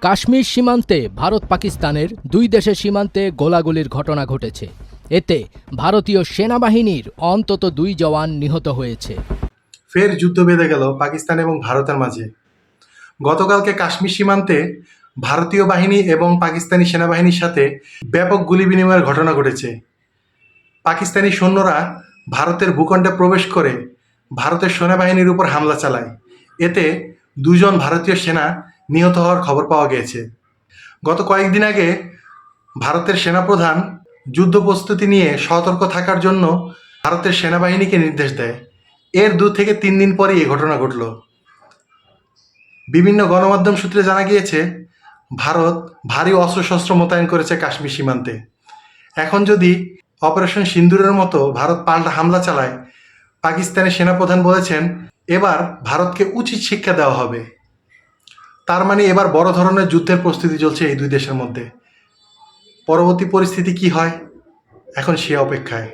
কাশ্মীর সীমান্তে ভারত পাকিস্তানের দুই দেশের সীমান্তে গোলাগুলির ঘটনা ঘটেছে। এতে ভারতীয় সেনাবাহিনীর অন্তত দুই জওয়ান নিহত হয়েছে। ফের যুদ্ধ বেঁধে গেল পাকিস্তান এবং ভারতের মাঝে। গতকালকে কাশ্মীর সীমান্তে ভারতীয় বাহিনী এবং পাকিস্তানি সেনাবাহিনীর সাথে ব্যাপক গুলি বিনিময়ের ঘটনা ঘটেছে। পাকিস্তানি সৈন্যরা ভারতের ভূখণ্ডে প্রবেশ করে ভারতের সেনাবাহিনীর উপর হামলা চালায়। এতে দুজন ভারতীয় সেনা নিহত হওয়ার খবর পাওয়া গিয়েছে গত কয়েকদিন আগে ভারতের সেনাপ্রধান যুদ্ধ প্রস্তুতি নিয়ে সতর্ক থাকার জন্য ভারতের সেনাবাহিনীকে নির্দেশ দেয়। এর দু থেকে তিন দিন পরই এই ঘটনা ঘটল। বিভিন্ন গণমাধ্যম সূত্রে জানা গিয়েছে, ভারত ভারী অস্ত্রশস্ত্র মোতায়েন করেছে কাশ্মীর সীমান্তে। এখন যদি অপারেশন সিন্দুরের মতো ভারত পাল্টা হামলা চালায়, পাকিস্তানের সেনাপ্রধান বলেছেন, এবার ভারতকে উচিত শিক্ষা দেওয়া হবে। তার মানে এবার বড় ধরনের যুদ্ধের প্রস্তুতি চলছে এই দুই দেশের মধ্যে। পরবর্তী পরিস্থিতি কি হয়? এখন সে অপেক্ষায়।